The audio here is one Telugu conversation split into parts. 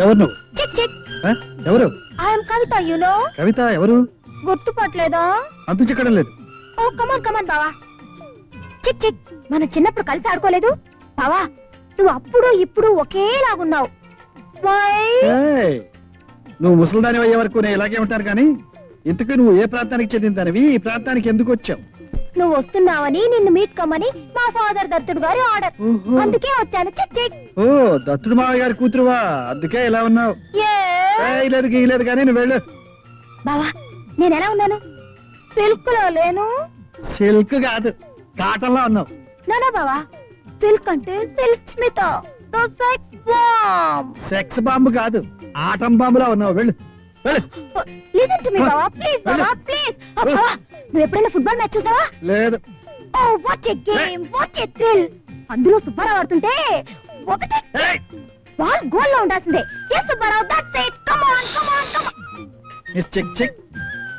ఎవరు నువ్వు? చిక్ చిక్. ఆ? ఎవరు? I'm Kavitha you know Kavitha ఎవరు? గుర్తుపట్టలేదా? అంతు చిక్కడం లేదు. ఓ కమాన్ కమాన్ బావా. చిక్ చిక్. మన చిన్నప్పుడు కలిసి ఆడుకోలేదు. బావా నువ్వు అప్పుడు ఇప్పుడు ఒకేలాగున్నావు. వై ఏయ్, నువ్వు ముసలిదాని అయ్యే వరకు నేను ఇలాగే ఉంటాను కానీ ఇంతకు నువ్వు ఏ ప్రాంతానికి చెందిన దానివి? ఈ ప్రాంతానికి ఎందుకు వచ్చావు? నువ్వు వస్తున్నావని నిన్ను మీట్ కమ్మని మా ఫాదర్ దత్తుడు గారి ఆర్డర్ ఓహో. అందుకే వచ్చాను. చిక్ చిక్ ఓ దత్తుడు మావయ్య గారి కూతురువా? అందుకే ఇలా ఉన్నావు. Yes. ఏయ్, లేదు గీయలేదు కానీ నువ్వు వెళ్ళు. బావా నేను ఎలా ఉన్నాను? సిల్క్లో లేను. సిల్క్ కాదు కాటన్లా ఉన్నావు. నానా బావా సిల్క్ అంటే Silk Smitha. Sex bomb sex bomb కాదు ఆటం బాంబులా ఉన్నావు. వెళ్ళు వెళ్ళు. లిసన్ టు మీ బావా ప్లీజ్ బావా ప్లీజ్ బావా నువ్వు ఎప్పుడైనా ఫుట్బాల్ మ్యాచ్ చూసావా? లేదు. ఓ what a game what a thrill అందులో సుబ్బారావు ఆడుతుంటే ఒకటి ఏయ్, బాల్ గోల్లో ఉండాల్సిందే. Yes Subbarao that's it come on come on come miss chick chick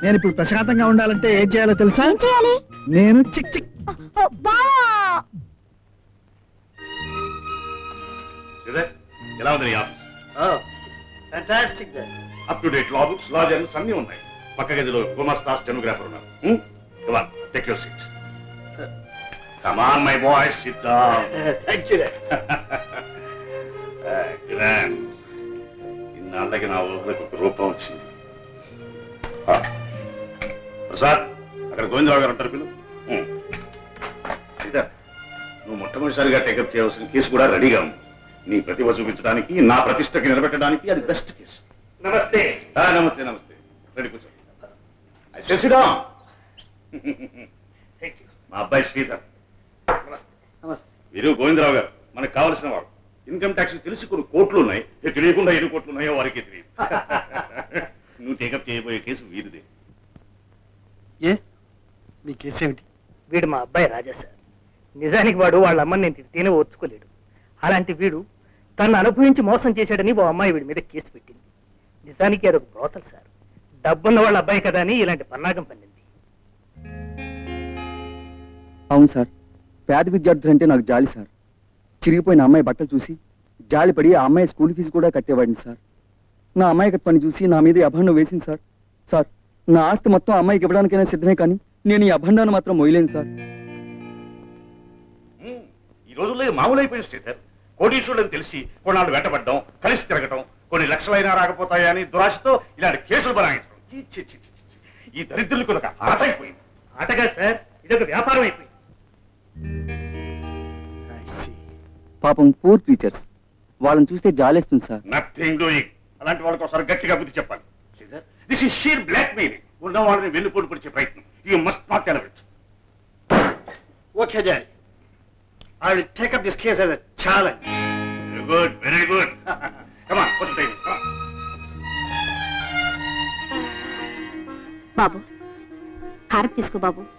నేను ఇప్పుడు ప్రశాంతంగా ఉండాలంటే ఏం చేయాలో తెలుసా? ఏం చేయాలి? నేను చిక్ చిక్ బావా! ఎలా ఉంది నీ office? Fantastic up to date law books law journals అన్ని ఉన్నాయి. పక్క గదిలో గుమస్తా స్టెనోగ్రాఫర్ ఉన్నారు. Come on take your seat come on my boy sit down grand ఇన్నాళ్ళకి నా ఊహలకు ఒక రూపం వచ్చింది. ప్రసాద్ అక్కడ గోవిందరావు గారు ఉంటారు పిల్లలు నువ్వు మొట్టమొదటిసారిగా టేకప్ చేయవలసిన కేసు కూడా రెడీగా ఉంది. నీ ప్రతిభ చూపించడానికి నా ప్రతిష్టకి నిలబెట్టడానికి అది బెస్ట్ కేసు. నమస్తే. నమస్తే నమస్తే. రెడీ కూర్చో. శశిరా మా అబ్బాయి శ్రీధర్. నమస్తే. నమస్తే. వీరు గోవిందరావు గారు. మనకు కావలసిన వాడు ఇన్కమ్ ట్యాక్స్ తెలిసి కొన్ని కోట్లు ఉన్నాయి. తెలియకుండా ఎన్ని కోట్లు ఉన్నాయో వారికి తెలియదు. నువ్వు టేకప్ చేయబోయే కేసు వీరిదే. ఏ? మీ కేసు ఏమిటి? వీడు మా అబ్బాయి రాజా సార్. నిజానికి వాడు వాళ్ళ అమ్మని నేను తిడితేనే ఓర్చుకోలేడు. అలాంటి వీడు తను అనుభవించి మోసం చేశాడని ఓ అమ్మాయి వీడి మీద కేసు పెట్టింది. నిజానికి అదొక బ్రోతలు సార్. డబ్బున్న వాళ్ళ అబ్బాయి కదా అని ఇలాంటి పన్నాగం పన్నింది. అవును సార్. పేద విద్యార్థులంటే నాకు జాలి సార్. చిరిగిపోయిన అమ్మాయి బట్టలు చూసి జాలిపడి ఆ అమ్మాయి స్కూల్ ఫీజు కూడా కట్టేవాడిని సార్. నా అమాయకత్వాన్ని చూసి నా మీద ఈ అభండం వేసింది సార్. సార్ నా ఆస్తి మొత్తం అమ్మాయికి ఇవ్వడానికైనా సిద్ధమే కానీ నేను ఈ అభండాన్ని మాత్రం మొయ్యలేను సార్. ఈ రోజుల్లో ఇది మామూలు అయిపోయిన శ్రీధర్. కోటీశ్వరులని తెలిసి కొన్నాళ్ళు వెంటబడ్డం కలిసి తిరగటం కొన్ని లక్షలైనా రాకపోతాయా అని దురాశతో ఇలాంటి కేసులు బనాయించడం. ఛీ, ఛీ, ఛీ, ఛీ, ఛీ. ఈ దరిద్రులకు ఒక ఆట అయిపోయింది ఆటగా సార్ ఇదొక వ్యాపారం అయిపోయింది. పాపం పూర్ టీచర్స్ వాళ్ళని చూస్తే జాలేస్తుంది సార్. నథింగ్ డూయింగ్ అలాంటి వాళ్ళకి ఒకసారి గట్టిగా బుద్ధి చెప్పాలి. This is sheer blackmailing ఉన్న వాళ్ళని వెన్నుపోటు పొడిచే ప్రయత్నం. You must not elevate okay daddy I will take up this case as a challenge very good very good come on కొత్త టైం బాబు. హారతి తీసుకో బాబు.